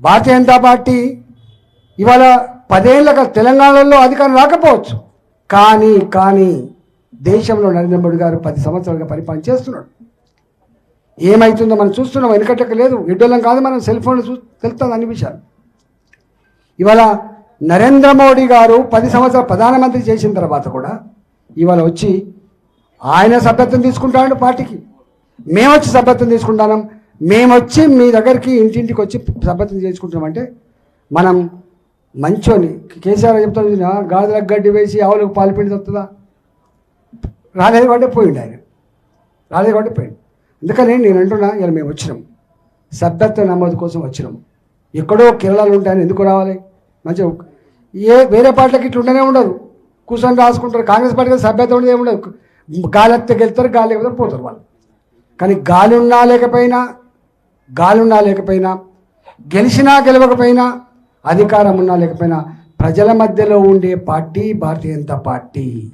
Bharatiya Janata party ఇవాళ పదేళ్ళగా తెలంగాణలో అధికారం రాకపోవచ్చు. కానీ కానీ దేశంలో నరేంద్ర మోడీ గారు పది సంవత్సరాలుగా పరిపాలన చేస్తున్నాడు. ఏమవుతుందో మనం చూస్తున్నాం వెనకట్టక లేదు. ఎడ్డోళ్ళం కాదు మనం సెల్ ఫోన్లు చూ తెలుస్తుంది అన్ని విషయాలు. ఇవాళ నరేంద్ర మోడీ గారు పది సంవత్సరాలు ప్రధానమంత్రి చేసిన తర్వాత కూడా ఇవాళ వచ్చి ఆయన సభ్యత్వం తీసుకుంటాడు పార్టీకి. మేము వచ్చి సభ్యత్వం తీసుకుంటాం మేము వచ్చి మీ దగ్గరికి ఇంటింటికి వచ్చి సభ్యతం చేసుకుంటామంటే మనం మంచోని. కేసీఆర్ చెప్తా చూసిన గాజులకు గడ్డి వేసి ఆవులకు పాలు పిండి వస్తుందా రాలేదు కాబట్టి పోయిండు ఆయన. రాలేదు కాబట్టి పోయిండు. అందుకని నేను అంటున్నా ఇలా మేము వచ్చినాం. సభ్యత్వ నమోదు కోసం వచ్చినాం. ఎక్కడో కేరళలో ఉంటాయని ఎందుకు రావాలి? మంచిగా ఏ వేరే పార్టీలకి ఇట్లా ఉండనే ఉండదు. కూర్చొని రాసుకుంటారు. కాంగ్రెస్ పార్టీకి సభ్యత ఉండదు ఏమి ఉండదు. గాలి ఎత్తకెళ్తారు గాలి లేకపోతే పోతారు వాళ్ళు. కానీ గాలి ఉన్నా లేకపోయినా గాలున్నా లేకపోయినా గెలిచినా గెలవకపోయినా అధికారం ఉన్నా లేకపోయినా ప్రజల మధ్యలో ఉండే పార్టీ భారతీయ జనతా పార్టీ.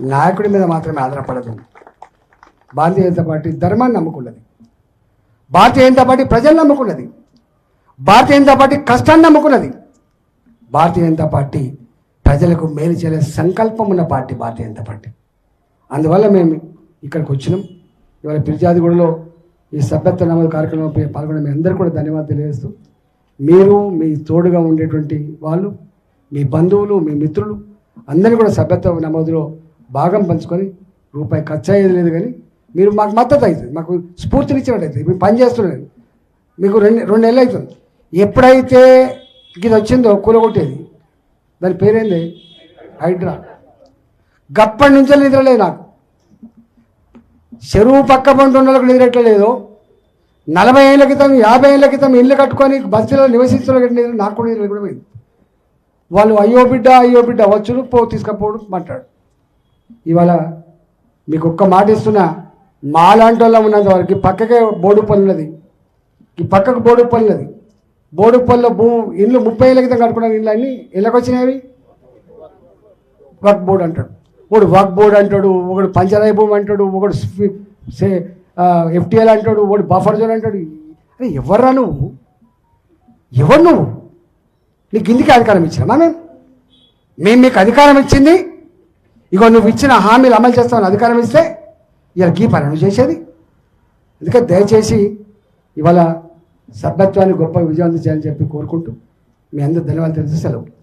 నాయకుడి మీద మాత్రమే ఆధారపడదు. భారతీయ జనతా పార్టీ ధర్మాన్ని నమ్ముకున్నది. భారతీయ జనతా పార్టీ ప్రజలు నమ్ముకున్నది. భారతీయ జనతా పార్టీ కష్టాన్ని నమ్ముకున్నది. భారతీయ జనతా పార్టీ ప్రజలకు మేలు చేసే సంకల్పం ఉన్న పార్టీ భారతీయ జనతా పార్టీ. అందువల్ల మేము ఇక్కడికి వచ్చినాం. ఇవాళ పిరిజాదిగూడలో ఈ సభ్యత్వ నమోదు కార్యక్రమంపై పాల్గొన్న మీ అందరూ కూడా ధన్యవాదాలు తెలియజేస్తూ మీరు మీ తోడుగా ఉండేటువంటి వాళ్ళు మీ బంధువులు మీ మిత్రులు అందరినీ కూడా సభ్యత్వ నమోదులో భాగం పంచుకొని రూపాయి ఖర్చు అయ్యేది లేదు కానీ మీరు మాకు మద్దతు అవుతుంది. మాకు స్ఫూర్తినిచ్చినట్టు అవుతుంది మీరు పని చేస్తున్నారు మీకు రెండు రెండు నెలలు అవుతుంది. ఎప్పుడైతే ఇది వచ్చిందో కూలగొట్టేది దాని పేరేంది? హైడ్రా. గప్పటి నుంచి నిద్రలేదు నాకు. చెరువు పక్క పంట ఉన్నలకు నిద్రట్లేదు నలభై ఏళ్ళ క్రితం యాభై ఏళ్ళ క్రితం ఇల్లు కట్టుకొని బస్సులో నివసిస్తున్న నాకు కూడా నిద్ర కూడా పోయింది. వాళ్ళు అయ్యో బిడ్డ అయ్యో బిడ్డ వచ్చుడు పో తీసుకపోవడం మాట్లాడు ఇవాళ మీకు ఒక్క మాట ఇస్తున్నా మాలాంటి వాళ్ళం ఉన్నంత వరకు పక్కకే బోడు పని ఉన్నది. ఈ పక్కకు బోడు పని ఉన్నది. బోడు పనిలో భూ ఇల్లు ముప్పై ఏళ్ళ క్రితం కట్టుకున్న ఇల్లు అన్నీ ఇళ్ళకి వచ్చినాయి వర్క్ బోర్డు అంటాడు. ఒకడు వర్క్ బోర్డ్ అంటాడు ఒకడు పంచరాయి అంటాడు ఒకడు సే ఎఫ్టీఎల్ అంటాడు ఒకడు బఫర్ జోన్ అంటాడు. అరే ఎవర్రా నువ్వు? ఎవరు నువ్వు? నీకు ఇందుకే అధికారం ఇచ్చినామా మేము? మేము మీకు అధికారం ఇచ్చింది. ఇగో నువ్వు ఇచ్చిన హామీలు అమలు చేస్తామని అధికారం ఇస్తే ఇలా గీ పని నువ్వు చేసేది. అందుకే దయచేసి ఇవాళ సభ్యత్వాన్ని గొప్ప విజయవంతం చేయాలని చెప్పి కోరుకుంటూ మీ అందరూ ధన్యవాదాలు తెలిసి సెలవు.